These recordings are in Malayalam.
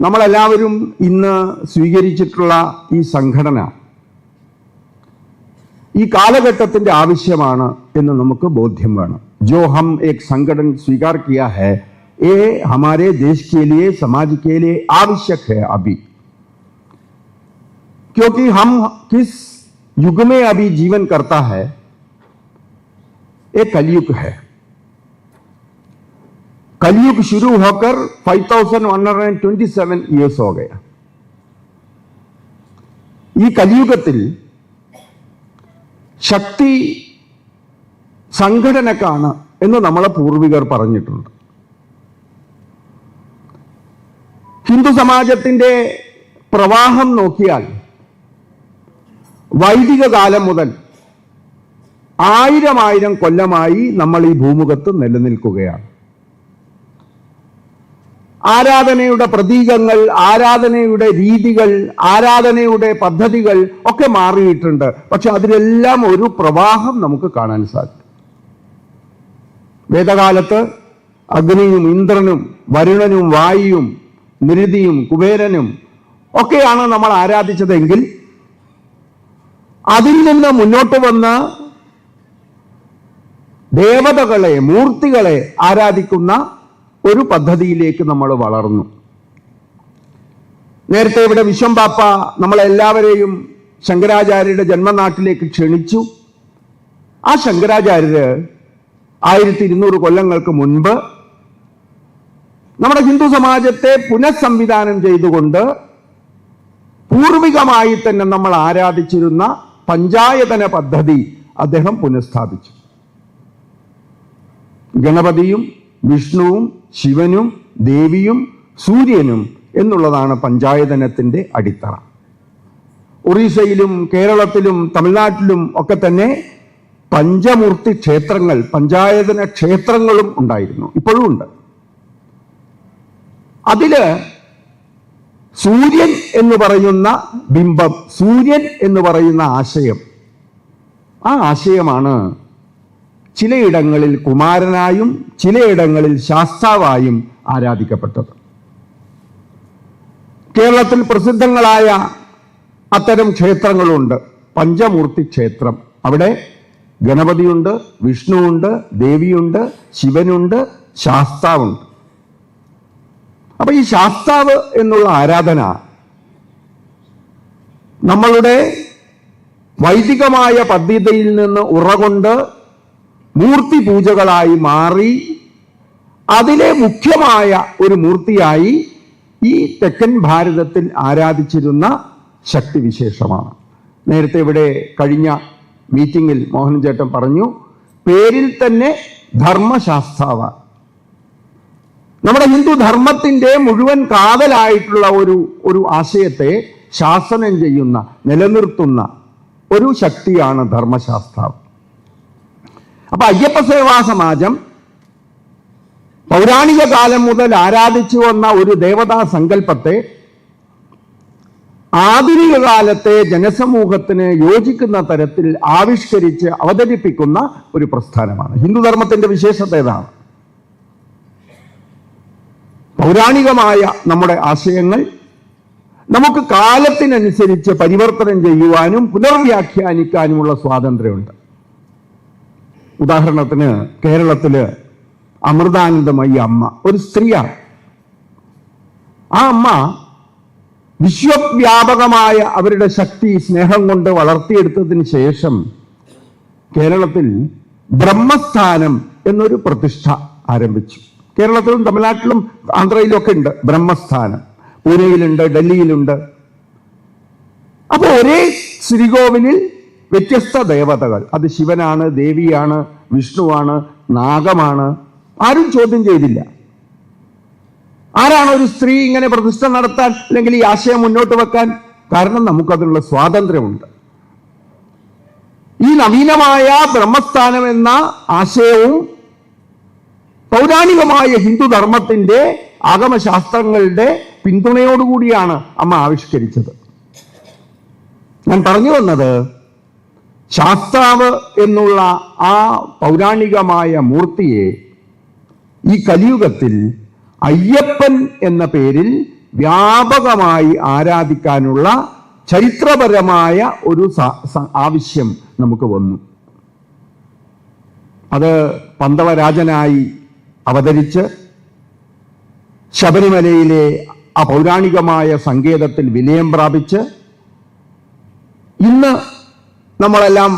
നമ്മളെല്ലാവരും ഇന്ന് സ്വീകരിച്ചിട്ടുള്ള ഈ സംഘടന ഈ കാലഘട്ടത്തിന്റെ ആവശ്യമാണ് എന്ന് നമുക്ക് ബോധ്യം വേണം जो हम एक संगठन स्वीकार किया है ये हमारे देश के लिए समाज के लिए आवश्यक है अभी क्योंकि हम किस युग में अभी जीवन करता है ये कलयुग है कलयुग शुरू होकर 5127 इयर्स हो गया ഈ കലിയുഗത്തിൽ ശക്തി സംഘടനക്കാണ് എന്ന് നമ്മളെ പൂർവികർ പറഞ്ഞിട്ടുണ്ട് ഹിന്ദു സമാജത്തിന്റെ പ്രവാഹം നോക്കിയാൽ വൈദിക കാലം മുതൽ ആയിരം ആയിരം കൊല്ലമായി നമ്മൾ ഈ ഭൂമുഖത്ത് നിലനിൽക്കുകയാണ് ആരാധനയുടെ പ്രതീകങ്ങൾ ആരാധനയുടെ രീതികൾ ആരാധനയുടെ പദ്ധതികൾ ഒക്കെ മാറിയിട്ടുണ്ട്. പക്ഷെ അതിലെല്ലാം ഒരു പ്രവാഹം നമുക്ക് കാണാൻ സാധിക്കും. വേദകാലത്ത് അഗ്നിയും ഇന്ദ്രനും വരുണനും വായുവും നിരുതിയും കുബേരനും ഒക്കെയാണ് നമ്മൾ ആരാധിച്ചതെങ്കിൽ അതിൽ നിന്ന് മുന്നോട്ട് വന്ന ദേവതകളെ മൂർത്തികളെ ആരാധിക്കുന്ന ഒരു പദ്ധതിയിലേക്ക് നമ്മൾ വളർന്നു. നേരത്തെ ഇവിടെ വിശ്വം പാപ്പ നമ്മളെല്ലാവരെയും ശങ്കരാചാര്യരുടെ ജന്മനാട്ടിലേക്ക് ക്ഷണിച്ചു. ആ ശങ്കരാചാര്യര് ആയിരത്തി ഇരുന്നൂറ് കൊല്ലങ്ങൾക്ക് മുൻപ് നമ്മുടെ ഹിന്ദു സമാജത്തെ പുനഃസംവിധാനം ചെയ്തുകൊണ്ട് പൂർവികമായി തന്നെ നമ്മൾ ആരാധിച്ചിരുന്ന പഞ്ചായതന പദ്ധതി അദ്ദേഹം പുനഃസ്ഥാപിച്ചു. ഗണപതിയും വിഷ്ണുവും ശിവനും ദേവിയും സൂര്യനും എന്നുള്ളതാണ് പഞ്ചായതനത്തിന്റെ അടിത്തറ. ഒറീസയിലും കേരളത്തിലും തമിഴ്നാട്ടിലും ഒക്കെ തന്നെ പഞ്ചമൂർത്തി ക്ഷേത്രങ്ങൾ പഞ്ചായതന ക്ഷേത്രങ്ങളും ഉണ്ടായിരുന്നു ഇപ്പോഴും ഉണ്ട്. അതിൽ സൂര്യൻ എന്ന് പറയുന്ന ബിംബം സൂര്യൻ എന്ന് പറയുന്ന ആശയം ആ ആശയമാണ് ചിലയിടങ്ങളിൽ കുമാരനായും ചിലയിടങ്ങളിൽ ശാസ്താവായും ആരാധിക്കപ്പെട്ടത്. കേരളത്തിൽ പ്രസിദ്ധങ്ങളായ അത്തരം ക്ഷേത്രങ്ങളുണ്ട്. പഞ്ചമൂർത്തി ക്ഷേത്രം. അവിടെ ഗണപതിയുണ്ട് വിഷ്ണുവുണ്ട് ദേവിയുണ്ട് ശിവനുണ്ട് ശാസ്താവുണ്ട്. അപ്പൊ ഈ ശാസ്താവ് എന്നുള്ള ആരാധന നമ്മളുടെ വൈദികമായ പദ്ധതിയിൽ നിന്ന് ഉറകൊണ്ട് മൂർത്തി പൂജകളായി മാറി അതിലെ മുഖ്യമായ ഒരു മൂർത്തിയായി ഈ തെക്കൻ ഭാരതത്തിൽ ആരാധിച്ചിരുന്ന ശക്തിവിശേഷമാണ്. നേരത്തെ ഇവിടെ കഴിഞ്ഞ മീറ്റിംഗിൽ മോഹൻ ചേട്ടൻ പറഞ്ഞു പേരിൽ തന്നെ ധർമ്മശാസ്താവ്. നമ്മുടെ ഹിന്ദു ധർമ്മത്തിന്റെ മുഴുവൻ കാതലായിട്ടുള്ള ഒരു ഒരു ആശയത്തെ ശാസനം ചെയ്യുന്ന നിലനിർത്തുന്ന ഒരു ശക്തിയാണ് ധർമ്മശാസ്ത്രാവ് അപ്പൊ അയ്യപ്പ സേവാ സമാജം പൗരാണിക കാലം മുതൽ ആരാധിച്ചു വന്ന ഒരു ദേവതാ സങ്കല്പത്തെ ആധുനിക കാലത്തെ ജനസമൂഹത്തിന് യോജിക്കുന്ന തരത്തിൽ ആവിഷ്കരിച്ച് അവതരിപ്പിക്കുന്ന ഒരു പ്രസ്ഥാനമാണ്. ഹിന്ദുധർമ്മത്തിന്റെ വിശേഷത ഏതാണ്? പൗരാണികമായ നമ്മുടെ ആശയങ്ങൾ നമുക്ക് കാലത്തിനനുസരിച്ച് പരിവർത്തനം ചെയ്യുവാനും പുനർവ്യാഖ്യാനിക്കാനുമുള്ള സ്വാതന്ത്ര്യമുണ്ട്. ഉദാഹരണത്തിന് കേരളത്തിൽ അമൃതാനന്ദമയി അമ്മ ഒരു സ്ത്രീയാണ് ആ അമ്മ വിശ്വവ്യാപകമായ അവരുടെ ശക്തി സ്നേഹം കൊണ്ട് വളർത്തിയെടുത്തതിന് ശേഷം കേരളത്തിൽ ബ്രഹ്മസ്ഥാനം എന്നൊരു പ്രതിഷ്ഠ ആരംഭിച്ചു. കേരളത്തിലും തമിഴ്നാട്ടിലും ആന്ധ്രയിലും ഒക്കെ ഉണ്ട് ബ്രഹ്മസ്ഥാനം. പൂനെയിലുണ്ട് ഡൽഹിയിലുണ്ട്. അപ്പോൾ ഒരേ ശ്രീകോവിലിൽ വ്യത്യസ്ത ദേവതകൾ. അത് ശിവനാണ് ദേവിയാണ് വിഷ്ണുവാണ് നാഗമാണ്. ആരും ചോദ്യം ചെയ്തില്ല. ആരാണ് ഒരു സ്ത്രീ ഇങ്ങനെ പ്രതിഷ്ഠ നടത്താൻ അല്ലെങ്കിൽ ഈ ആശയം മുന്നോട്ട് വെക്കാൻ? കാരണം നമുക്കതിനുള്ള സ്വാതന്ത്ര്യമുണ്ട്. ഈ നവീനമായ ബ്രഹ്മസ്ഥാനം എന്ന ആശയവും പൗരാണികമായ ഹിന്ദുധർമ്മത്തിന്റെ ആഗമശാസ്ത്രങ്ങളുടെ പിന്തുണയോടുകൂടിയാണ് അമ്മ ആവിഷ്കരിച്ചത്. ഞാൻ പറഞ്ഞു വന്നത് ശാസ്താവ് എന്നുള്ള ആ പൗരാണികമായ മൂർത്തിയെ ഈ കലിയുഗത്തിൽ അയ്യപ്പൻ എന്ന പേരിൽ വ്യാപകമായി ആരാധിക്കാനുള്ള ചരിത്രപരമായ ഒരു ആവശ്യം നമുക്ക് വന്നു. അത് പന്തളരാജനായി അവതരിച്ച് ശബരിമലയിലെ ആ പൗരാണികമായ സങ്കേതത്തിൽ വിലയം പ്രാപിച്ച് ഇന്ന് നമ്മളെല്ലാം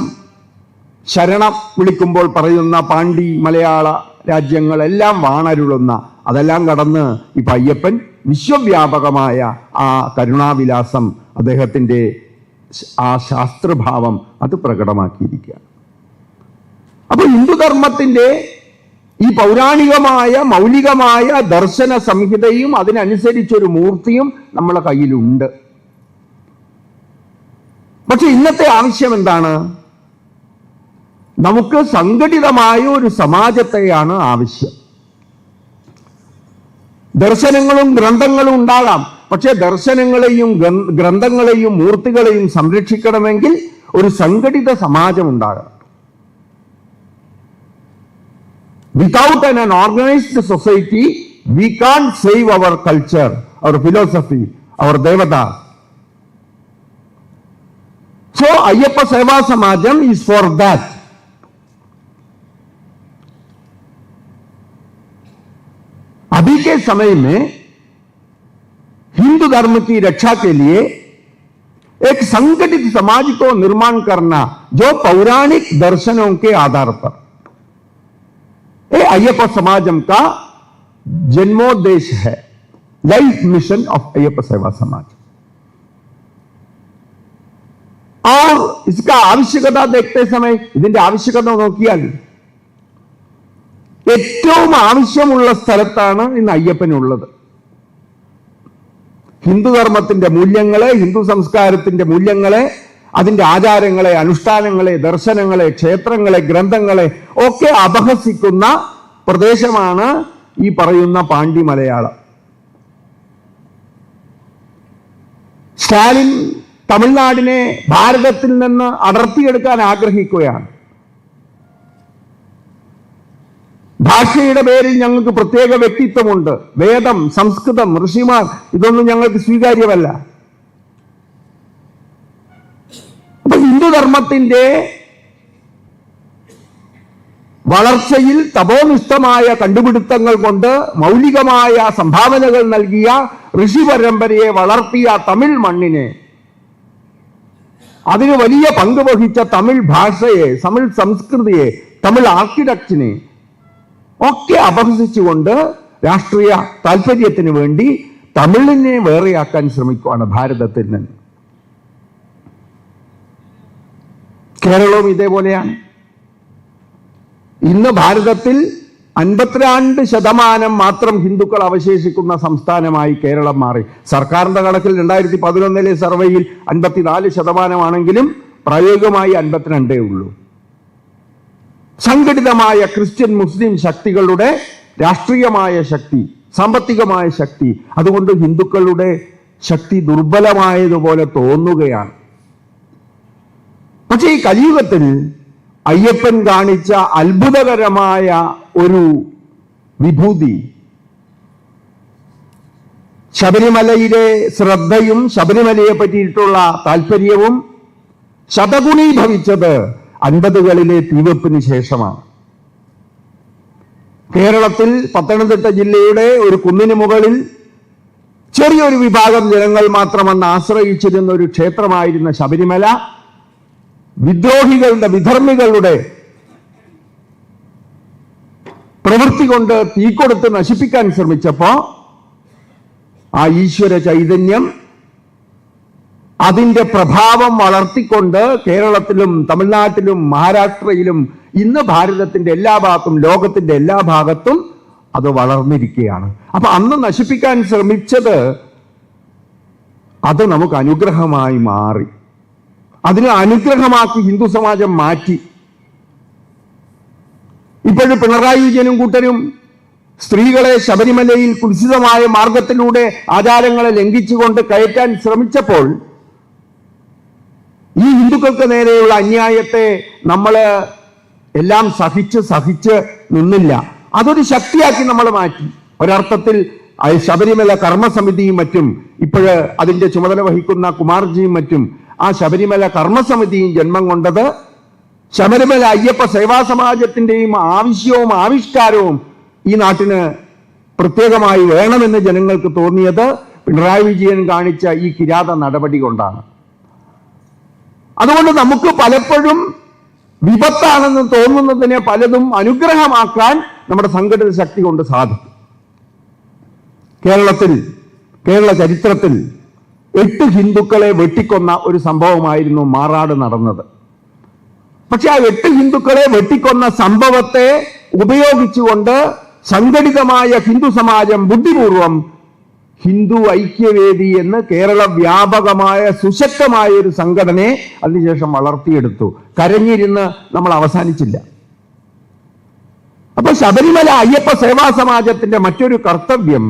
ശരണം വിളിക്കുമ്പോൾ പറയുന്ന പാണ്ഡി മലയാള രാജ്യങ്ങളെല്ലാം വാണരുളുന്ന അതെല്ലാം കടന്ന് ഇപ്പൊ അയ്യപ്പൻ വിശ്വവ്യാപകമായ ആ കരുണാവിലാസം അദ്ദേഹത്തിന്റെ ആ ശാസ്ത്രഭാവം അത് പ്രകടമാക്കിയിരിക്കുകയാണ് അപ്പൊ ഹിന്ദുധർമ്മത്തിന്റെ ഈ പൗരാണികമായ മൗലികമായ ദർശന സംഹിതയും അതിനനുസരിച്ചൊരു മൂർത്തിയും നമ്മളെ കയ്യിലുണ്ട്. പക്ഷെ ഇന്നത്തെ ആവശ്യം എന്താണ്? നമുക്ക് സംഘടിതമായ ഒരു സമാജത്തെയാണ് ആവശ്യം. ദർശനങ്ങളും ഗ്രന്ഥങ്ങളും ഉണ്ടാകാം. പക്ഷെ ദർശനങ്ങളെയും ഗ്രന്ഥങ്ങളെയും മൂർത്തികളെയും സംരക്ഷിക്കണമെങ്കിൽ ഒരു സംഘടിത സമാജം ഉണ്ടാകണം. Without an organised society we can save our culture our philosophy our Devadas. So, Ayyappa Seva Samajam is for that. अभी के समय में हिंदू धर्म की रक्षा के लिए एक संगठित समाज को निर्माण करना जो पौराणिक दर्शनों के आधार पर। ये अय्यप्पा समाजम का जन्मोद्देश है। लाइफ मिशन ऑफ़ अय्यप्पा सेवा समाज। और इसका ആവശ്യകത देखते समय ഇതിന്റെ ആവശ്യകത നോക്കിയാൽ ഏറ്റവും ആവശ്യമുള്ള സ്ഥലത്താണ് ഇന്ന് അയ്യപ്പനുള്ളത് ഹിന്ദുധർമ്മത്തിന്റെ മൂല്യങ്ങളെ ഹിന്ദു സംസ്കാരത്തിന്റെ മൂല്യങ്ങളെ അതിന്റെ ആചാരങ്ങളെ അനുഷ്ഠാനങ്ങളെ ദർശനങ്ങളെ ക്ഷേത്രങ്ങളെ ഗ്രന്ഥങ്ങളെ ഒക്കെ അപഹസിക്കുന്ന പ്രദേശമാണ് ഈ പറയുന്ന പാണ്ഡി മലയാളം സ്റ്റാലിൻ തമിഴ്നാടിനെ ഭാരതത്തിൽ നിന്ന് അടർത്തിയെടുക്കാൻ ആഗ്രഹിക്കുകയാണ്. ഭാഷയുടെ പേരിൽ ഞങ്ങൾക്ക് പ്രത്യേക വ്യക്തിത്വമുണ്ട്. വേദം സംസ്കൃതം ഋഷിമാർ ഇതൊന്നും ഞങ്ങൾക്ക് സ്വീകാര്യമല്ല. അപ്പൊ ഹിന്ദുധർമ്മത്തിന്റെ വളർച്ചയിൽ തപോനിഷ്ഠമായ കണ്ടുപിടുത്തങ്ങൾ കൊണ്ട് മൗലികമായ സംഭാവനകൾ നൽകിയ ഋഷി പരമ്പരയെ വളർത്തിയ തമിഴ് മണ്ണിനെ അതിന് വലിയ പങ്ക് വഹിച്ച തമിഴ് ഭാഷയെ തമിഴ് സംസ്കൃതിയെ തമിഴ് ആർക്കിടെക്റ്റിനെ ഒക്കെ അപഹസിച്ചുകൊണ്ട് രാഷ്ട്രീയ താല്പര്യത്തിന് വേണ്ടി തമിഴിനെ വേറെയാക്കാൻ ശ്രമിക്കുകയാണ് ഭാരതത്തിൽ നിന്ന്. കേരളവും ഇതേപോലെയാണ്. ഇന്ന് ഭാരതത്തിൽ അൻപത്തിരണ്ട് ശതമാനം മാത്രം ഹിന്ദുക്കൾ അവശേഷിക്കുന്ന സംസ്ഥാനമായി കേരളം മാറി. സർക്കാരിന്റെ കണക്കിൽ രണ്ടായിരത്തി പതിനൊന്നിലെ സർവേയിൽ അൻപത്തിനാല് ശതമാനമാണെങ്കിലും പ്രായോഗികമായി അൻപത്തിരണ്ടേ ഉള്ളൂ. സംഘടിതമായ ക്രിസ്ത്യൻ മുസ്ലിം ശക്തികളുടെ രാഷ്ട്രീയമായ ശക്തി സാമ്പത്തികമായ ശക്തി അതുകൊണ്ട് ഹിന്ദുക്കളുടെ ശക്തി ദുർബലമായതുപോലെ തോന്നുകയാണ്. പക്ഷേ ഈ കലിയുഗത്തിൽ അയ്യപ്പൻ കാണിച്ച അത്ഭുതകരമായ ഒരു വിഭൂതി. ശബരിമലയിലെ ശ്രദ്ധയും ശബരിമലയെ പറ്റിയിട്ടുള്ള താല്പര്യവും ശതഗുണീഭവിച്ചത് അൻപതുകളിലെ തീവെപ്പിന് ശേഷമാണ്. കേരളത്തിൽ പത്തനംതിട്ട ജില്ലയുടെ ഒരു കുന്നിന് മുകളിൽ ചെറിയൊരു വിഭാഗം ജനങ്ങൾ മാത്രമെന്ന് ആശ്രയിച്ചിരുന്ന ഒരു ക്ഷേത്രമായിരുന്ന ശബരിമല വിദ്രോഹികളുടെ വിധർമ്മികളുടെ പ്രവൃത്തി കൊണ്ട് തീ കൊടുത്ത് നശിപ്പിക്കാൻ ശ്രമിച്ചപ്പോ ആ ഈശ്വര ചൈതന്യം അതിന്റെ പ്രഭാവം വളർത്തിക്കൊണ്ട് കേരളത്തിലും തമിഴ്നാട്ടിലും മഹാരാഷ്ട്രയിലും ഇന്ന് ഭാരതത്തിന്റെ എല്ലാ ഭാഗത്തും ലോകത്തിന്റെ എല്ലാ ഭാഗത്തും അത് വളർന്നിരിക്കുകയാണ്. അപ്പൊ അന്ന് നശിപ്പിക്കാൻ ശ്രമിച്ചത് അത് നമുക്ക് അനുഗ്രഹമായി മാറി. അതിനെ അനുഗ്രഹമാക്കി ഹിന്ദു സമാജം മാറ്റി. ഇപ്പോഴും പിണറായി വിജയനും കൂട്ടരും സ്ത്രീകളെ ശബരിമലയിൽ കുൽസിതമായ മാർഗത്തിലൂടെ ആചാരങ്ങളെ ലംഘിച്ചുകൊണ്ട് കയറ്റാൻ ശ്രമിച്ചപ്പോൾ ഈ ഹിന്ദുക്കൾക്ക് നേരെയുള്ള അന്യായത്തെ നമ്മൾ എല്ലാം സഹിച്ച് സഹിച്ച് നിന്നില്ല. അതൊരു ശക്തിയാക്കി നമ്മൾ മാറ്റി. ഒരർത്ഥത്തിൽ ശബരിമല കർമ്മസമിതിയും മറ്റും ഇപ്പോഴ് അതിന്റെ ചുമതല വഹിക്കുന്ന കുമാർജിയും മറ്റും ആ ശബരിമല കർമ്മസമിതിയും ജന്മം കൊണ്ടത് ശബരിമല അയ്യപ്പ സേവാ സമാജത്തിന്റെയും ആവശ്യവും ആവിഷ്കാരവും ഈ നാട്ടിന് പ്രത്യേകമായി വേണമെന്ന് ജനങ്ങൾക്ക് തോന്നിയത് പിണറായി വിജയൻ കാണിച്ച ഈ കിരാത നടപടി കൊണ്ടാണ്. അതുകൊണ്ട് നമുക്ക് പലപ്പോഴും വിപത്താണെന്ന് തോന്നുന്നതിനെ പലതും അനുഗ്രഹമാക്കാൻ നമ്മുടെ സംഘടിത ശക്തി കൊണ്ട് സാധിക്കും. കേരളത്തിൽ കേരള ചരിത്രത്തിൽ എട്ട് ഹിന്ദുക്കളെ വെട്ടിക്കൊന്ന ഒരു സംഭവമായിരുന്നു മാറാട് നടന്നത്. പക്ഷെ ആ എട്ട് ഹിന്ദുക്കളെ വെട്ടിക്കൊന്ന സംഭവത്തെ ഉപയോഗിച്ചുകൊണ്ട് സംഘടിതമായ ഹിന്ദു സമാജം ബുദ്ധിപൂർവം ഹിന്ദു ഐക്യവേദി എന്ന് കേരള വ്യാപകമായ സുശക്തമായ ഒരു സംഘടനയെ അതിനുശേഷം വളർത്തിയെടുത്തു. കരഞ്ഞിരുന്ന് നമ്മൾ അവസാനിച്ചില്ല. അപ്പൊ ശബരിമല അയ്യപ്പ സേവാ സമാജത്തിന്റെ മറ്റൊരു കർത്തവ്യം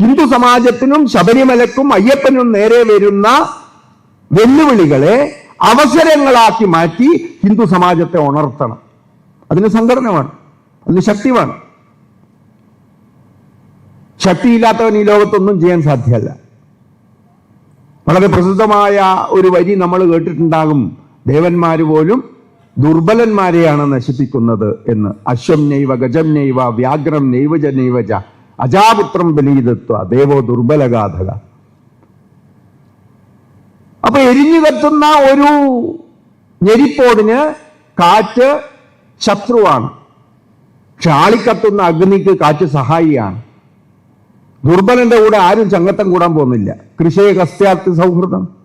ഹിന്ദു സമാജത്തിനും ശബരിമലക്കും അയ്യപ്പനും നേരെ വരുന്ന വെല്ലുവിളികളെ അവസരങ്ങളാക്കി മാറ്റി ഹിന്ദു സമാജത്തെ ഉണർത്തണം. അതിന് സംഘടന വേണം അതിന് ശക്തി വേണം ശക്തിയില്ലാത്തവൻ ഈ ലോകത്തൊന്നും ചെയ്യാൻ സാധ്യമല്ല വളരെ പ്രസിദ്ധമായ ഒരു വരി നമ്മൾ കേട്ടിട്ടുണ്ടാകും. ദേവന്മാര് പോലും ദുർബലന്മാരെയാണ് നശിപ്പിക്കുന്നത് എന്ന്. അശ്വം നൈവ ഗജം നൈവ വ്യാഘ്രം നൈവജ നൈവജ. അജാപുത്രം ബലീതത്വ ദേവോ ദുർബലഗാധക. അപ്പൊ എരിഞ്ഞു കത്തുന്ന ഒരു ഞെരിപ്പോടിന് കാറ്റ് ശത്രുവാണ്. ക്ഷാളിക്കത്തുന്ന അഗ്നിക്ക് കാറ്റ് സഹായിയാണ്. ദുർബലന്റെ കൂടെ ആരും ചങ്ങത്തം കൂടാൻ പോകുന്നില്ല. കൃഷിയെ കസ്യാർത്ഥി സൗഹൃദം.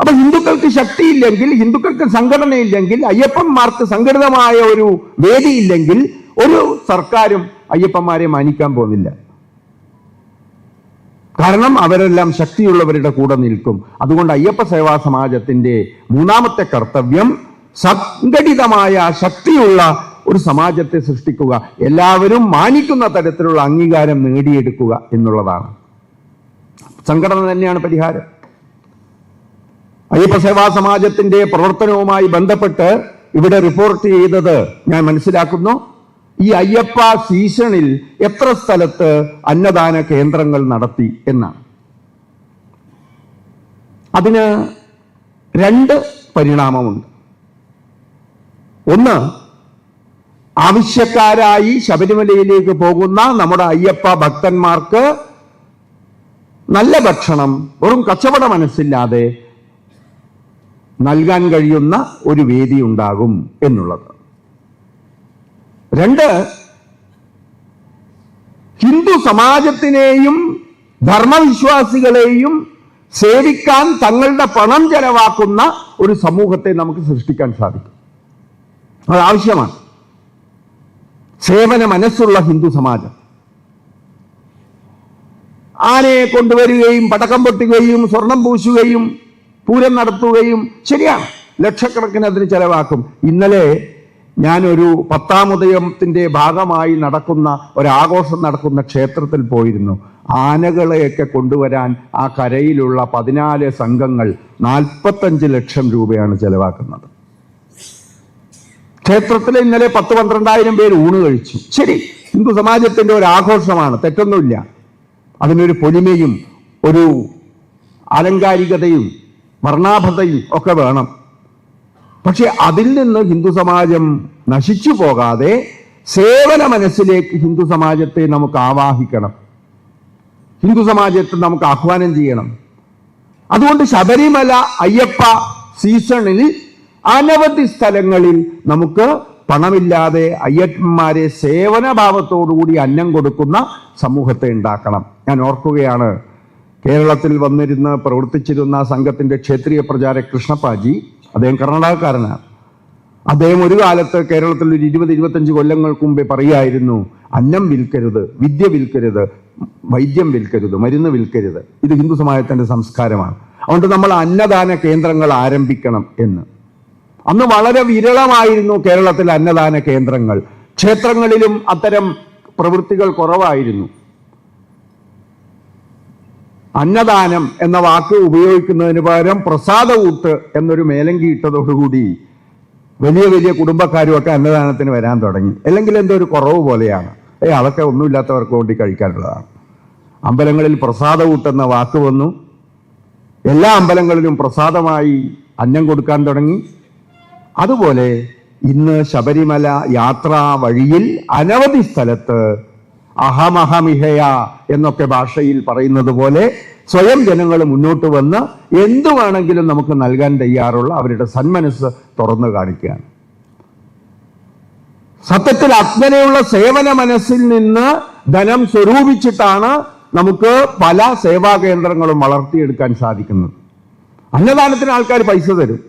അപ്പൊ ഹിന്ദുക്കൾക്ക് ശക്തിയില്ലെങ്കിൽ ഹിന്ദുക്കൾക്ക് സംഘടനയില്ലെങ്കിൽ അയ്യപ്പന്മാർക്ക് സംഘടിതമായ ഒരു വേദിയില്ലെങ്കിൽ ഒരു സർക്കാരും അയ്യപ്പന്മാരെ മാനിക്കാൻ പോകുന്നില്ല. കാരണം അവരെല്ലാം ശക്തിയുള്ളവരുടെ കൂടെ നിൽക്കും. അതുകൊണ്ട് അയ്യപ്പ സേവാ സമാജത്തിന്റെ മൂന്നാമത്തെ കർത്തവ്യം സംഘടിതമായ ശക്തിയുള്ള ഒരു സമാജത്തെ സൃഷ്ടിക്കുക. എല്ലാവരും മാനിക്കുന്ന തരത്തിലുള്ള അംഗീകാരം നേടിയെടുക്കുക എന്നുള്ളതാണ്. സംഘടന തന്നെയാണ് പരിഹാരം. അയ്യപ്പ സേവാ സമാജത്തിന്റെ പ്രവർത്തനവുമായി ബന്ധപ്പെട്ട് ഇവിടെ റിപ്പോർട്ട് ചെയ്തത് ഞാൻ മനസ്സിലാക്കുന്നു. ഈ അയ്യപ്പ സീസണിൽ എത്ര സ്ഥലത്ത് അന്നദാന കേന്ദ്രങ്ങൾ നടത്തി എന്നാണ്. അതിന് രണ്ട് പരിണാമമുണ്ട്. ഒന്ന് ആവശ്യക്കാരായി ശബരിമലയിലേക്ക് പോകുന്ന നമ്മുടെ അയ്യപ്പ ഭക്തന്മാർക്ക് നല്ല ഭക്ഷണം വെറും കച്ചവട മനസ്സില്ലാതെ നൽകാൻ കഴിയുന്ന ഒരു വേദി ഉണ്ടാകും എന്നുള്ളത്. രണ്ട് ഹിന്ദു സമാജത്തിനെയും ധർമ്മവിശ്വാസികളെയും സേവിക്കാൻ തങ്ങളുടെ പണം ചെലവാക്കുന്ന ഒരു സമൂഹത്തെ നമുക്ക് സൃഷ്ടിക്കാൻ സാധിക്കും. അത് ആവശ്യമാണ്. സേവന മനസ്സുള്ള ഹിന്ദു സമാജം. ആനയെ കൊണ്ടുവരികയും പടക്കം പൊട്ടുകയും സ്വർണം പൂശുകയും പൂരം നടത്തുകയും ശരിയാണ്. ലക്ഷക്കണക്കിന് അതിന് ചെലവാക്കും. ഇന്നലെ ഞാനൊരു പത്താമുദയത്തിന്റെ ഭാഗമായി നടക്കുന്ന ഒരാഘോഷം നടക്കുന്ന ക്ഷേത്രത്തിൽ പോയിരുന്നു. ആനകളെയൊക്കെ കൊണ്ടുവരാൻ ആ കരയിലുള്ള പതിനാല് സംഘങ്ങൾ നാൽപ്പത്തഞ്ച് ലക്ഷം രൂപയാണ് ചെലവാക്കുന്നത്. ക്ഷേത്രത്തിൽ ഇന്നലെ പത്ത് പന്ത്രണ്ടായിരം പേര് ഊണ് കഴിച്ചു. ശരി ഹിന്ദു സമാജത്തിന്റെ ഒരു ആഘോഷമാണ് തെറ്റൊന്നുമില്ല. അതിനൊരു പൊലിമയും ഒരു ആലങ്കാരികതയും വർണാഭതയും ഒക്കെ വേണം. പക്ഷെ അതിൽ നിന്ന് ഹിന്ദു സമാജം നശിച്ചു പോകാതെ സേവന മനസ്സിലേക്ക് ഹിന്ദു സമാജത്തെ നമുക്ക് ആവാഹിക്കണം. ഹിന്ദു സമാജത്തെ നമുക്ക് ആഹ്വാനം ചെയ്യണം. അതുകൊണ്ട് ശബരിമല അയ്യപ്പ സീസണിൽ അനവധി സ്ഥലങ്ങളിൽ നമുക്ക് പണമില്ലാതെ അയ്യപ്പന്മാരെ സേവനഭാവത്തോടുകൂടി അന്നം കൊടുക്കുന്ന സമൂഹത്തെ ഉണ്ടാക്കണം. ഞാൻ ഓർക്കുകയാണ് കേരളത്തിൽ വന്നിരുന്ന് പ്രവർത്തിച്ചിരുന്ന സംഘത്തിന്റെ ക്ഷേത്രീയ പ്രചാരക് കൃഷ്ണപ്പാജി അദ്ദേഹം കർണാടകക്കാരനാണ് അദ്ദേഹം ഒരു കാലത്ത് കേരളത്തിൽ ഒരു ഇരുപത് ഇരുപത്തഞ്ച് കൊല്ലങ്ങൾക്ക് മുമ്പേ പറയായിരുന്നു അന്നം വിൽക്കരുത് വിദ്യ വിൽക്കരുത് വൈദ്യം വിൽക്കരുത് മരുന്ന് വിൽക്കരുത്. ഇത് ഹിന്ദു സമാജത്തിന്റെ സംസ്കാരമാണ്. അതുകൊണ്ട് നമ്മൾ അന്നദാന കേന്ദ്രങ്ങൾ ആരംഭിക്കണം എന്ന്. അന്ന് വളരെ വിരളമായിരുന്നു കേരളത്തിൽ അന്നദാന കേന്ദ്രങ്ങൾ. ക്ഷേത്രങ്ങളിലും അത്തരം പ്രവൃത്തികൾ കുറവായിരുന്നു. അന്നദാനം എന്ന വാക്ക് ഉപയോഗിക്കുന്നതിന് പകരം പ്രസാദകൂട്ട് എന്നൊരു മേലങ്കി ഇട്ടതോടുകൂടി വലിയ വലിയ കുടുംബക്കാരുമൊക്കെ അന്നദാനത്തിന് വരാൻ തുടങ്ങി. അല്ലെങ്കിൽ എന്തോ ഒരു കുറവ് പോലെയാണ്. ഏ അതൊക്കെ ഒന്നുമില്ലാത്തവർക്ക് വേണ്ടി കഴിക്കാനുള്ളതാണ്. അമ്പലങ്ങളിൽ പ്രസാദ ഊട്ടെന്ന വാക്ക് വന്നു. എല്ലാ അമ്പലങ്ങളിലും പ്രസാദമായി അന്നം കൊടുക്കാൻ തുടങ്ങി. അതുപോലെ ഇന്ന് ശബരിമല യാത്രാ വഴിയിൽ അനവധി സ്ഥലത്ത് അഹമഹമിഹയ എന്നൊക്കെ ഭാഷയിൽ പറയുന്നത് പോലെ സ്വയം ജനങ്ങൾ മുന്നോട്ട് വന്ന് എന്തു വേണമെങ്കിലും നമുക്ക് നൽകാൻ തയ്യാറുള്ള അവരുടെ സന്മനസ് തുറന്നു കാണിക്കുകയാണ്. സത്യത്തിൽ ആത്മനെയുള്ള സേവന മനസ്സിൽ നിന്ന് ധനം സ്വരൂപിച്ചിട്ടാണ് നമുക്ക് പല സേവാ കേന്ദ്രങ്ങളും വളർത്തിയെടുക്കാൻ സാധിക്കുന്നത്. അന്നദാനത്തിന് ആൾക്കാർ പൈസ തരും.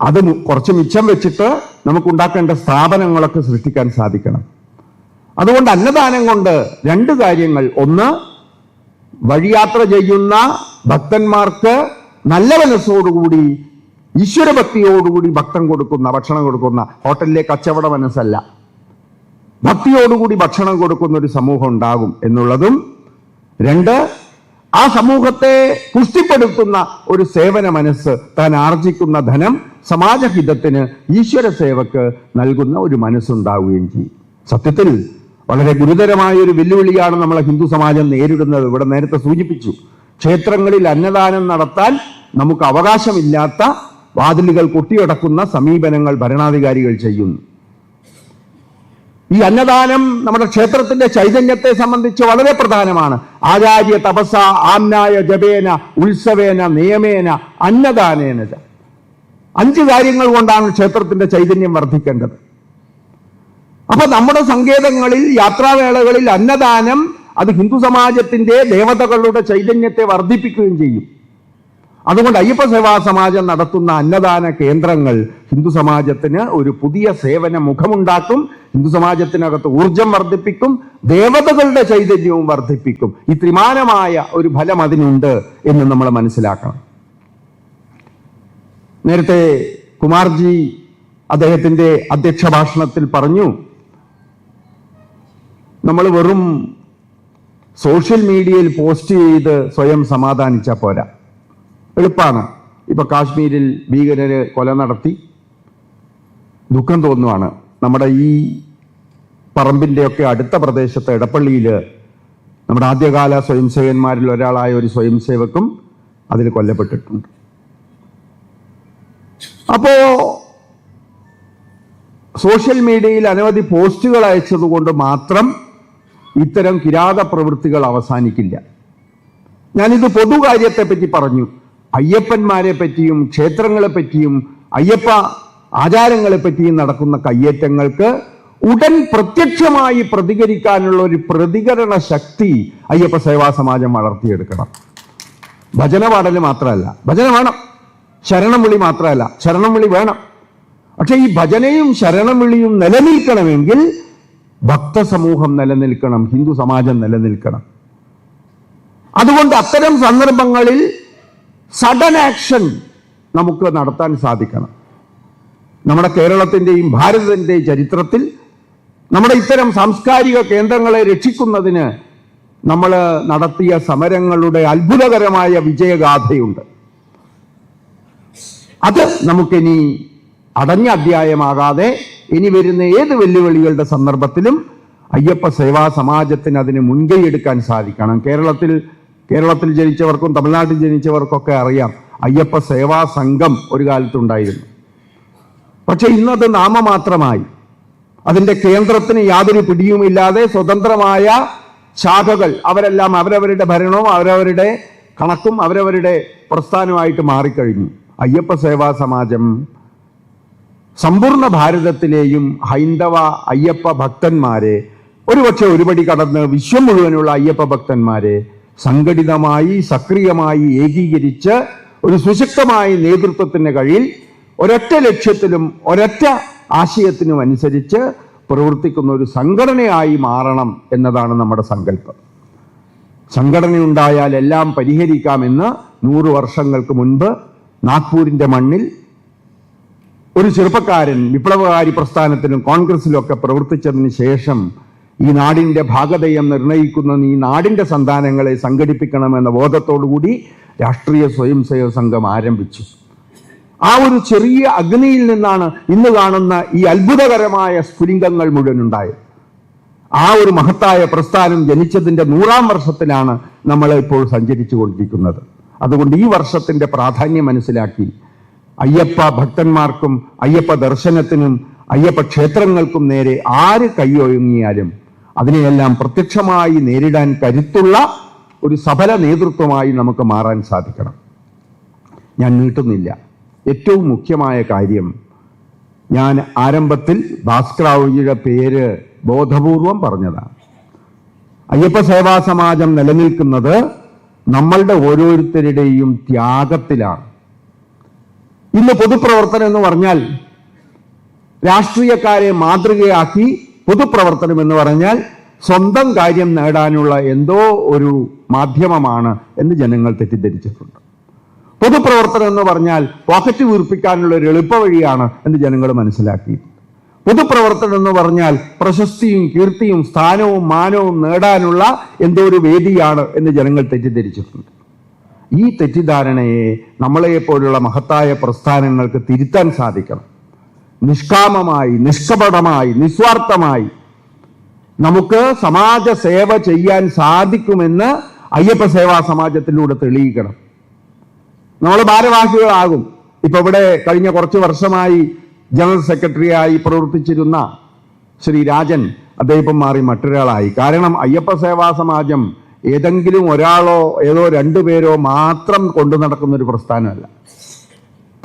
അത് കുറച്ച് മിച്ചം വെച്ചിട്ട് നമുക്ക് ഉണ്ടാക്കേണ്ട സ്ഥാപനങ്ങളൊക്കെ സൃഷ്ടിക്കാൻ സാധിക്കണം. അതുകൊണ്ട് അന്നദാനം കൊണ്ട് രണ്ട് കാര്യങ്ങൾ. ഒന്ന് വഴിയാത്ര ചെയ്യുന്ന ഭക്തന്മാർക്ക് നല്ല മനസ്സോടുകൂടി ഈശ്വരഭക്തിയോടുകൂടി ഭക്തം കൊടുക്കുന്ന ഭക്ഷണം കൊടുക്കുന്ന ഹോട്ടലിലെ കച്ചവട മനസ്സല്ല. ഭക്തിയോടുകൂടി ഭക്ഷണം കൊടുക്കുന്ന ഒരു സമൂഹം ഉണ്ടാകും എന്നുള്ളതും. രണ്ട് ആ സമൂഹത്തെ പുഷ്ടിപ്പെടുത്തുന്ന ഒരു സേവന മനസ്സ് താൻ ആർജിക്കുന്ന ധനം സമാജഹിതത്തിന് ഈശ്വര സേവക്ക് നൽകുന്ന ഒരു മനസ്സുണ്ടാവുകയും ചെയ്യും. സത്യത്തിൽ വളരെ ഗുരുതരമായ ഒരു വെല്ലുവിളിയാണ് നമ്മളെ ഹിന്ദു സമാജം നേരിടുന്നത്. ഇവിടെ നേരത്തെ സൂചിപ്പിച്ചു ക്ഷേത്രങ്ങളിൽ അന്നദാനം നടത്താൻ നമുക്ക് അവകാശമില്ലാത്ത വാതിലുകൾ കൊട്ടിയടക്കുന്ന സമീപനങ്ങൾ ഭരണാധികാരികൾ ചെയ്യുന്നു. ഈ അന്നദാനം നമ്മുടെ ക്ഷേത്രത്തിന്റെ ചൈതന്യത്തെ സംബന്ധിച്ച് വളരെ പ്രധാനമാണ്. ആചാര്യ തപസ ആംനായ ജപേന ഉത്സവേന നിയമേന അന്നദാനേന. അഞ്ച് കാര്യങ്ങൾ കൊണ്ടാണ് ക്ഷേത്രത്തിന്റെ ചൈതന്യം വർദ്ധിക്കേണ്ടത്. അപ്പൊ നമ്മുടെ സങ്കേതങ്ങളിൽ യാത്രാവേളകളിൽ അന്നദാനം അത് ഹിന്ദു സമാജത്തിന്റെ ദേവതകളുടെ ചൈതന്യത്തെ വർദ്ധിപ്പിക്കുകയും ചെയ്യും. അതുകൊണ്ട് അയ്യപ്പ സേവാ സമാജം നടത്തുന്ന അന്നദാന കേന്ദ്രങ്ങൾ ഹിന്ദു സമാജത്തിന് ഒരു പുതിയ സേവന മുഖമുണ്ടാക്കും. ഹിന്ദു സമാജത്തിനകത്ത് ഊർജം വർദ്ധിപ്പിക്കും. ദേവതകളുടെ ചൈതന്യവും വർദ്ധിപ്പിക്കും. ഈ ത്രിമാനമായ ഒരു ഫലം അതിനുണ്ട് എന്ന് നമ്മൾ മനസ്സിലാക്കണം. നേരത്തെ കുമാർജി അദ്ദേഹത്തിന്റെ അധ്യക്ഷ ഭാഷണത്തിൽ പറഞ്ഞു നമ്മൾ വെറും സോഷ്യൽ മീഡിയയിൽ പോസ്റ്റ് ചെയ്ത് സ്വയം സമാധാനിച്ചാൽ പോരാ. എളുപ്പമാണ് ഇപ്പൊ കാശ്മീരിൽ ഭീകരര് കൊല നടത്തി. ദുഃഖം തോന്നുവാണ്. നമ്മുടെ ഈ പറമ്പിന്റെ ഒക്കെ അടുത്ത പ്രദേശത്ത് എടപ്പള്ളിയിൽ നമ്മുടെ ആദ്യകാല സ്വയംസേവന്മാരിൽ ഒരാളായ ഒരു സ്വയംസേവക്കും അതിൽ കൊല്ലപ്പെട്ടിട്ടുണ്ട്. അപ്പോ സോഷ്യൽ മീഡിയയിൽ അനവധി പോസ്റ്റുകൾ അയച്ചതുകൊണ്ട് മാത്രം ഇത്തരം കിരാത പ്രവൃത്തികൾ അവസാനിക്കില്ല. ഞാനിത് പൊതുകാര്യത്തെ പറ്റി പറഞ്ഞു. അയ്യപ്പന്മാരെ പറ്റിയും ക്ഷേത്രങ്ങളെ പറ്റിയും അയ്യപ്പ ആചാരങ്ങളെ പറ്റിയും നടക്കുന്ന കയ്യേറ്റങ്ങൾക്ക് ഉടൻ പ്രത്യക്ഷമായി പ്രതികരിക്കാനുള്ള ഒരു പ്രതികരണ ശക്തി അയ്യപ്പ സേവാ സമാജം വളർത്തിയെടുക്കണം. ഭജന പാടൽ മാത്രമല്ല ഭജന വേണം. ശരണം വിളി മാത്രമല്ല ശരണം വിളി വേണം. പക്ഷെ ഈ ഭജനയും ശരണം വിളിയും നിലനിൽക്കണമെങ്കിൽ ഭക്തസമൂഹം നിലനിൽക്കണം ഹിന്ദു സമാജം നിലനിൽക്കണം. അതുകൊണ്ട് അത്തരം സന്ദർഭങ്ങളിൽ സഡൻ ആക്ഷൻ നമുക്ക് നടത്താൻ സാധിക്കണം. നമ്മുടെ കേരളത്തിന്റെയും ഭാരതത്തിന്റെയും ചരിത്രത്തിൽ നമ്മുടെ ഇത്തരം സാംസ്കാരിക കേന്ദ്രങ്ങളെ രക്ഷിക്കുന്നതിന് നമ്മൾ നടത്തിയ സമരങ്ങളുടെ അത്ഭുതകരമായ വിജയഗാഥയുണ്ട്. അത് നമുക്കിനി അടഞ്ഞ അധ്യായമാകാതെ ഇനി വരുന്ന ഏത് വെല്ലുവിളികളുടെ സന്ദർഭത്തിലും അയ്യപ്പ സേവാ സമാജത്തിന് അതിന് മുൻകൈയെടുക്കാൻ സാധിക്കണം. കേരളത്തിൽ കേരളത്തിൽ ജനിച്ചവർക്കും തമിഴ്നാട്ടിൽ ജനിച്ചവർക്കൊക്കെ അറിയാം അയ്യപ്പ സേവാ സംഘം ഒരു കാലത്തുണ്ടായിരുന്നു. പക്ഷെ ഇന്നത് നാമമാത്രമായി. അതിന്റെ കേന്ദ്രത്തിന് യാതൊരു പിടിയുമില്ലാതെ സ്വതന്ത്രമായ ശാഖകൾ അവരെല്ലാം അവരവരുടെ ഭരണവും അവരവരുടെ കണക്കും അവരവരുടെ പ്രസ്ഥാനമായിട്ട് മാറിക്കഴിഞ്ഞു. അയ്യപ്പ സേവാ സമാജം സമ്പൂർണ ഭാരതത്തിലെയും ഹൈന്ദവ അയ്യപ്പ ഭക്തന്മാരെ ഒരുപക്ഷെ ഒരുപടി കടന്ന് വിശ്വം മുഴുവനുള്ള അയ്യപ്പ ഭക്തന്മാരെ സംഘടിതമായി സക്രിയമായി ഏകീകരിച്ച് ഒരു സുശക്തമായ നേതൃത്വത്തിന്റെ കീഴിൽ ഒരൊറ്റ ലക്ഷ്യത്തിലും ഒരൊറ്റ ആശയത്തിനും അനുസരിച്ച് പ്രവർത്തിക്കുന്ന ഒരു സംഘടനയായി മാറണം എന്നതാണ് നമ്മുടെ സങ്കല്പം. സംഘടനയുണ്ടായാൽ എല്ലാം പരിഹരിക്കാമെന്ന് നൂറ് വർഷങ്ങൾക്ക് മുൻപ് നാഗ്പൂരിന്റെ മണ്ണിൽ ഒരു ചെറുപ്പക്കാരൻ വിപ്ലവകാരി പ്രസ്ഥാനത്തിലും കോൺഗ്രസിലും ഒക്കെ പ്രവർത്തിച്ചതിന് ശേഷം ഈ നാടിന്റെ ഭാഗതയം നിർണയിക്കുന്ന ഈ നാടിന്റെ സന്താനങ്ങളെ സംഘടിപ്പിക്കണമെന്ന ബോധത്തോടുകൂടി രാഷ്ട്രീയ സ്വയം സേവക സംഘം ആരംഭിച്ചു. ആ ഒരു ചെറിയ അഗ്നിയിൽ നിന്നാണ് ഇന്ന് കാണുന്ന ഈ അത്ഭുതകരമായ സ്ഫുലിംഗങ്ങൾ മുഴുവൻ ഉണ്ടായത്. ആ ഒരു മഹത്തായ പ്രസ്ഥാനം ജനിച്ചതിന്റെ നൂറാം വർഷത്തിലാണ് നമ്മൾ ഇപ്പോൾ സഞ്ചരിച്ചു കൊണ്ടിരിക്കുന്നത് അതുകൊണ്ട് ഈ വർഷത്തിന്റെ പ്രാധാന്യം മനസ്സിലാക്കി അയ്യപ്പ ഭക്തന്മാർക്കും അയ്യപ്പ ദർശനത്തിനും അയ്യപ്പ ക്ഷേത്രങ്ങൾക്കും നേരെ ആര് കൈയൊഴുങ്ങിയാലും അതിനെയെല്ലാം പ്രത്യക്ഷമായി നേരിടാൻ കരുത്തുള്ള ഒരു സഫല നേതൃത്വമായി നമുക്ക് മാറാൻ സാധിക്കണം. ഞാൻ നീട്ടുന്നില്ല. ഏറ്റവും മുഖ്യമായ കാര്യം ഞാൻ ആരംഭത്തിൽ ഭാസ്കറാവുജിയുടെ പേര് ബോധപൂർവം പറഞ്ഞതാണ്. അയ്യപ്പ സേവാ സമാജം നിലനിൽക്കുന്നത് നമ്മളുടെ ഓരോരുത്തരുടെയും ത്യാഗത്തിലാണ്. ഇന്ന് പൊതുപ്രവർത്തനം എന്ന് പറഞ്ഞാൽ രാഷ്ട്രീയക്കാരെ മാതൃകയാക്കി പൊതുപ്രവർത്തനം എന്ന് പറഞ്ഞാൽ സ്വന്തം കാര്യം നേടാനുള്ള എന്തോ ഒരു മാധ്യമമാണ് എന്ന് ജനങ്ങൾ തെറ്റിദ്ധരിച്ചിട്ടുണ്ട്. പൊതുപ്രവർത്തനം എന്ന് പറഞ്ഞാൽ പോക്കറ്റ് വീർപ്പിക്കാനുള്ള ഒരു എളുപ്പ വഴിയാണ് എന്ന് ജനങ്ങൾ മനസ്സിലാക്കി പൊതുപ്രവർത്തനം എന്ന് പറഞ്ഞാൽ പ്രശസ്തിയും കീർത്തിയും സ്ഥാനവും മാനവും നേടാനുള്ള എന്തോ ഒരു വേദിയാണ് എന്ന് ജനങ്ങൾ തെറ്റിദ്ധരിച്ചിട്ടുണ്ട്. ഈ തെറ്റിദ്ധാരണയെ നമ്മളെപ്പോലുള്ള മഹത്തായ പ്രസ്ഥാനങ്ങൾക്ക് തിരുത്താൻ സാധിക്കണം. നിഷ്കാമമായി നിഷ്കപടമായി നിസ്വാർത്ഥമായി നമുക്ക് സമാജ സേവ ചെയ്യാൻ സാധിക്കുമെന്ന് അയ്യപ്പ സേവാ സമാജത്തിലൂടെ തെളിയിക്കണം. നമ്മൾ ഭാരവാഹികളാകും. ഇപ്പൊ ഇവിടെ കഴിഞ്ഞ കുറച്ച് വർഷമായി ജനറൽ സെക്രട്ടറിയായി പ്രവർത്തിച്ചിരുന്ന ശ്രീ രാജൻ അദ്ദേഹം മാറി മറ്റൊരാളായി. കാരണം അയ്യപ്പ സേവാ സമാജം ഏതെങ്കിലും ഒരാളോ ഏതോ രണ്ടു പേരോ മാത്രം കൊണ്ടു നടക്കുന്ന ഒരു പ്രസ്ഥാനമല്ല.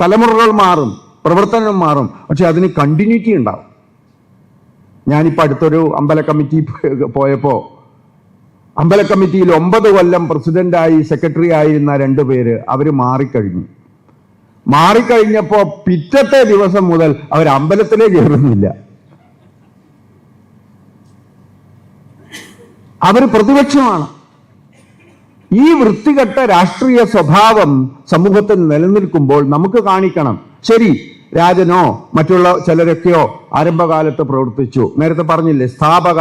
തലമുറകൾ മാറും പ്രവർത്തനം മാറും പക്ഷെ അതിന് കണ്ടിന്യൂറ്റി ഉണ്ടാവും. ഞാനിപ്പോൾ അടുത്തൊരു അമ്പല കമ്മിറ്റി പോയപ്പോൾ അമ്പല കമ്മിറ്റിയിൽ ഒമ്പത് കൊല്ലം പ്രസിഡന്റായി സെക്രട്ടറി ആയിരുന്ന രണ്ടു പേര് അവർ മാറിക്കഴിഞ്ഞു. മാറിക്കഴിഞ്ഞപ്പോൾ പിറ്റത്തെ ദിവസം മുതൽ അവർ അമ്പലത്തിലേ കയറുന്നില്ല. അവർ പ്രതിപക്ഷമാണ്. ഈ വൃത്തികെട്ട രാഷ്ട്രീയ സ്വഭാവം സമൂഹത്തിൽ നിലനിൽക്കുമ്പോൾ നമുക്ക് കാണിക്കണം. ശരി രാജനോ മറ്റുള്ള ചിലരൊക്കെയോ ആരംഭകാലത്ത് പ്രവർത്തിച്ചു. നേരത്തെ പറഞ്ഞില്ലേ സ്ഥാപക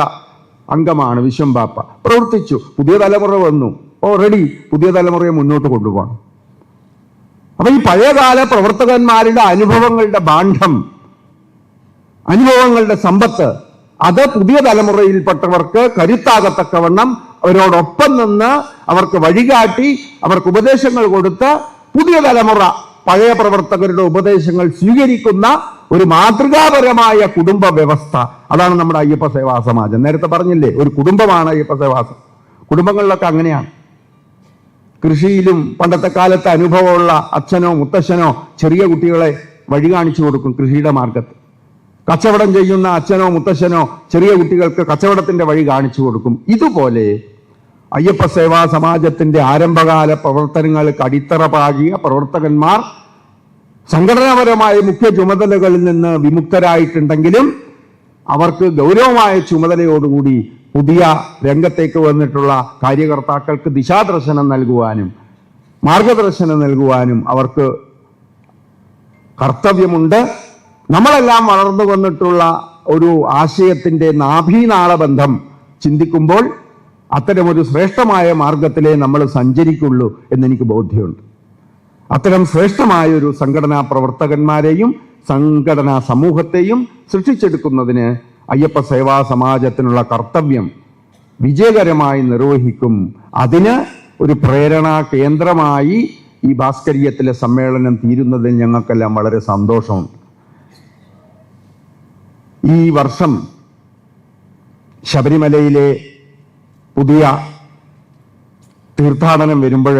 അംഗമാണ് വിശ്വംബാപ്പ. പ്രവർത്തിച്ചു. പുതിയ തലമുറ വന്നു. ഓൾറെഡി പുതിയ തലമുറയെ മുന്നോട്ട് കൊണ്ടുപോകണം. അപ്പൊ ഈ പഴയകാല പ്രവർത്തകന്മാരുടെ അനുഭവങ്ങളുടെ ബാണ്ഡം അനുഭവങ്ങളുടെ സമ്പത്ത് അത് പുതിയ തലമുറയിൽപ്പെട്ടവർക്ക് കരുത്താകത്തക്കവണ്ണം അവരോടൊപ്പം നിന്ന് അവർക്ക് വഴികാട്ടി അവർക്ക് ഉപദേശങ്ങൾ കൊടുത്ത് പുതിയ തലമുറ പഴയ പ്രവർത്തകരുടെ ഉപദേശങ്ങൾ സ്വീകരിക്കുന്ന ഒരു മാതൃകാപരമായ കുടുംബ വ്യവസ്ഥ. അതാണ് നമ്മുടെ അയ്യപ്പ സേവാ സമാജം. നേരത്തെ പറഞ്ഞില്ലേ ഒരു കുടുംബമാണ് അയ്യപ്പ സേവാസം കുടുംബങ്ങളിലൊക്കെ അങ്ങനെയാണ്. കൃഷിയിലും പണ്ടത്തെ കാലത്തെ അനുഭവമുള്ള അച്ഛനോ മുത്തശ്ശനോ ചെറിയ കുട്ടികളെ വഴി കാണിച്ചു കൊടുക്കും കൃഷിയുടെ മാർഗത്ത്. കച്ചവടം ചെയ്യുന്ന അച്ഛനോ മുത്തശ്ശനോ ചെറിയ കുട്ടികൾക്ക് കച്ചവടത്തിന്റെ വഴി കാണിച്ചു കൊടുക്കും. ഇതുപോലെ അയ്യപ്പ സേവാ സമാജത്തിന്റെ ആരംഭകാല പ്രവർത്തനങ്ങൾക്ക് അടിത്തറ പാകിയ പ്രവർത്തകന്മാർ സംഘടനാപരമായ മുഖ്യ ചുമതലകളിൽ നിന്ന് വിമുക്തരായിട്ടുണ്ടെങ്കിലും അവർക്ക് ഗൗരവമായ ചുമതലയോടുകൂടി പുതിയ രംഗത്തേക്ക് വന്നിട്ടുള്ള കാര്യകർത്താക്കൾക്ക് ദിശാദർശനം നൽകുവാനും മാർഗദർശനം നൽകുവാനും അവർക്ക് കർത്തവ്യമുണ്ട്. നമ്മളെല്ലാം വളർന്നു വന്നിട്ടുള്ള ഒരു ആശയത്തിന്റെ നാഭീനാള ബന്ധം ചിന്തിക്കുമ്പോൾ അത്തരമൊരു ശ്രേഷ്ഠമായ മാർഗത്തിലേ നമ്മൾ സഞ്ചരിക്കുള്ളൂ എന്നെനിക്ക് ബോധ്യമുണ്ട്. അത്തരം ശ്രേഷ്ഠമായ ഒരു സംഘടനാ പ്രവർത്തകന്മാരെയും സംഘടനാ സമൂഹത്തെയും സൃഷ്ടിച്ചെടുക്കുന്നതിന് അയ്യപ്പ സേവാ സമാജത്തിനുള്ള കർത്തവ്യം വിജയകരമായി നിർവഹിക്കും. അതിന് ഒരു പ്രേരണാ കേന്ദ്രമായി ഈ ഭാസ്കര്യത്തിലെ സമ്മേളനം തീരുന്നതിൽ ഞങ്ങൾക്കെല്ലാം വളരെ സന്തോഷമുണ്ട്. ഈ വർഷം ശബരിമലയിലെ പുതിയ തീർത്ഥാടനം വരുമ്പോൾ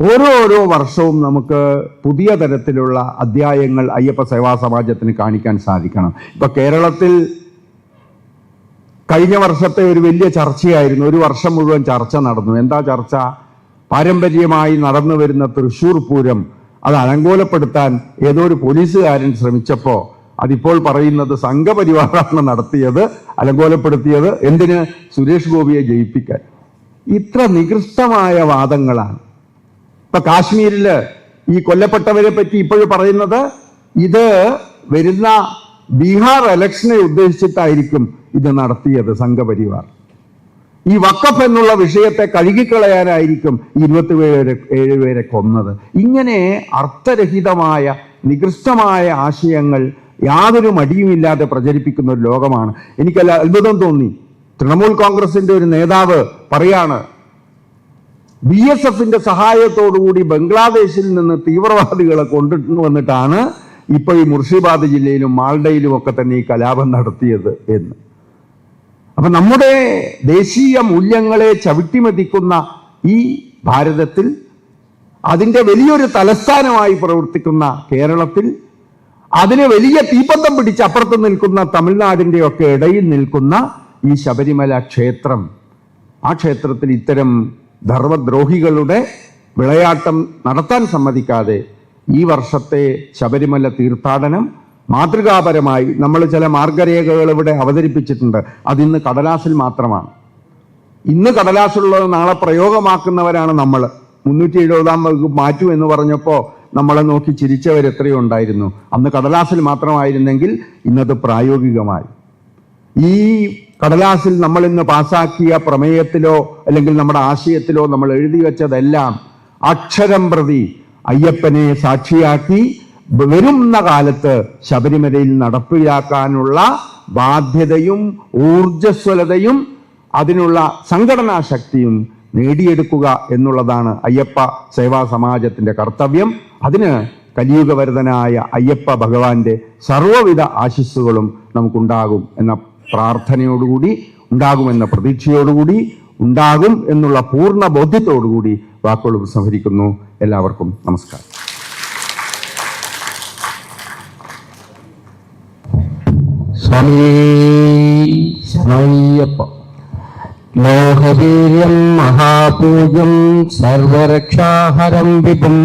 ഓരോരോ ഓരോ വർഷവും നമുക്ക് പുതിയ തരത്തിലുള്ള അധ്യായങ്ങൾ അയ്യപ്പ സേവാ സമാജത്തിന് കാണിക്കാൻ സാധിക്കണം. ഇപ്പൊ കേരളത്തിൽ കഴിഞ്ഞ വർഷത്തെ ഒരു വലിയ ചർച്ചയായിരുന്നു. ഒരു വർഷം മുഴുവൻ ചർച്ച നടന്നു. എന്താ ചർച്ച? പാരമ്പര്യമായി നടന്നു വരുന്ന തൃശൂർ പൂരം അത് അലങ്കോലപ്പെടുത്താൻ ഏതോ ഒരു പോലീസുകാരൻ ശ്രമിച്ചപ്പോൾ അതിപ്പോൾ പറയുന്നത് സംഘപരിവാറാണ് നടത്തിയത്. അലങ്കോലപ്പെടുത്തിയത് എന്തിന് സുരേഷ് ഗോപിയെ ജയിപ്പിക്കാൻ? ഇത്ര നികൃഷ്ടമായ വാദങ്ങളാണ്. ഇപ്പൊ കാശ്മീരിൽ ഈ കൊല്ലപ്പെട്ടവരെ പറ്റി ഇപ്പോഴും പറയുന്നത് ഇത് വരുന്ന ബീഹാർ ഇലക്ഷനെ ഉദ്ദേശിച്ചിട്ടായിരിക്കും ഇത് നടത്തിയത് സംഘപരിവാർ. ഈ വക്കഫ് എന്നുള്ള വിഷയത്തെ കഴുകിക്കളയാനായിരിക്കും ഇരുപത്തി ഏഴ് പേരെ കൊന്നത്. ഇങ്ങനെ അർത്ഥരഹിതമായ നികൃഷ്ടമായ ആശയങ്ങൾ യാതൊരു മടിയുമില്ലാതെ പ്രചരിപ്പിക്കുന്ന ഒരു ലോകമാണ്. എനിക്കല്ല അത്ഭുതം തോന്നി. തൃണമൂൽ കോൺഗ്രസിന്റെ ഒരു നേതാവ് പറയാണ് ബി എസ് എഫിന്റെ സഹായത്തോടുകൂടി ബംഗ്ലാദേശിൽ നിന്ന് തീവ്രവാദികളെ കൊണ്ടു വന്നിട്ടാണ് ഇപ്പോൾ ഈ മുർഷിബാദ് ജില്ലയിലും മാൾഡയിലും ഒക്കെ തന്നെ ഈ കലാപം നടത്തിയത് എന്ന്. അപ്പൊ നമ്മുടെ ദേശീയ മൂല്യങ്ങളെ ചവിട്ടിമതിക്കുന്ന ഈ ഭാരതത്തിൽ അതിന്റെ വലിയൊരു തലസ്ഥാനമായി പ്രവർത്തിക്കുന്ന കേരളത്തിൽ അതിന് വലിയ തീപ്പന്തം പിടിച്ച് അപ്പുറത്ത് നിൽക്കുന്ന തമിഴ്നാടിന്റെ ഒക്കെ ഇടയിൽ നിൽക്കുന്ന ഈ ശബരിമല ക്ഷേത്രം. ആ ക്ഷേത്രത്തിൽ ഇത്തരം ധർമ്മദ്രോഹികളുടെ വിളയാട്ടം നടത്താൻ സമ്മതിക്കാതെ ഈ വർഷത്തെ ശബരിമല തീർത്ഥാടനം മാതൃകാപരമായി നമ്മൾ ചില മാർഗരേഖകൾ ഇവിടെ അവതരിപ്പിച്ചിട്ടുണ്ട്. അതിന്ന് കടലാസിൽ മാത്രമാണ്. ഇന്ന് കടലാസിലുള്ളത് നാളെ പ്രയോഗമാക്കുന്നവരാണ് നമ്മൾ. മുന്നൂറ്റി എഴുപതാം വകുപ്പ് മാറ്റൂ എന്ന് പറഞ്ഞപ്പോൾ നമ്മളെ നോക്കി ചിരിച്ചവർ എത്രയോ ഉണ്ടായിരുന്നു. അന്ന് കടലാസിൽ മാത്രമായിരുന്നെങ്കിൽ ഇന്നത് പ്രായോഗികമായി. ഈ കടലാസിൽ നമ്മൾ ഇന്ന് പാസാക്കിയ പ്രമേയത്തിലോ അല്ലെങ്കിൽ നമ്മുടെ ആശയത്തിലോ നമ്മൾ എഴുതി വെച്ചതെല്ലാം അക്ഷരം പ്രതി അയ്യപ്പനെ സാക്ഷിയാക്കി വരുന്ന കാലത്ത് ശബരിമലയിൽ നടപ്പിലാക്കാനുള്ള ബാധ്യതയും ഊർജസ്വലതയും അതിനുള്ള സംഘടനാ ശക്തിയും നേടിയെടുക്കുക എന്നുള്ളതാണ് അയ്യപ്പ സേവാ സമാജത്തിന്റെ കർത്തവ്യം. അതിന് കലിയുഗവരതനായ അയ്യപ്പ ഭഗവാന്റെ സർവവിധ ആശിസ്സുകളും നമുക്കുണ്ടാകും എന്ന പ്രാർത്ഥനയോടുകൂടി ഉണ്ടാകുമെന്ന പ്രതീക്ഷയോടുകൂടി ഉണ്ടാകും എന്നുള്ള പൂർണ ബോധ്യത്തോടുകൂടി വാക്കുകൾ ഉപസംഹരിക്കുന്നു. എല്ലാവർക്കും നമസ്കാരം. സ്വാമി ശരണയ്യപ്പ मोहवीर्यं महापूज्यं सर्वरक्षाहरं विपुम्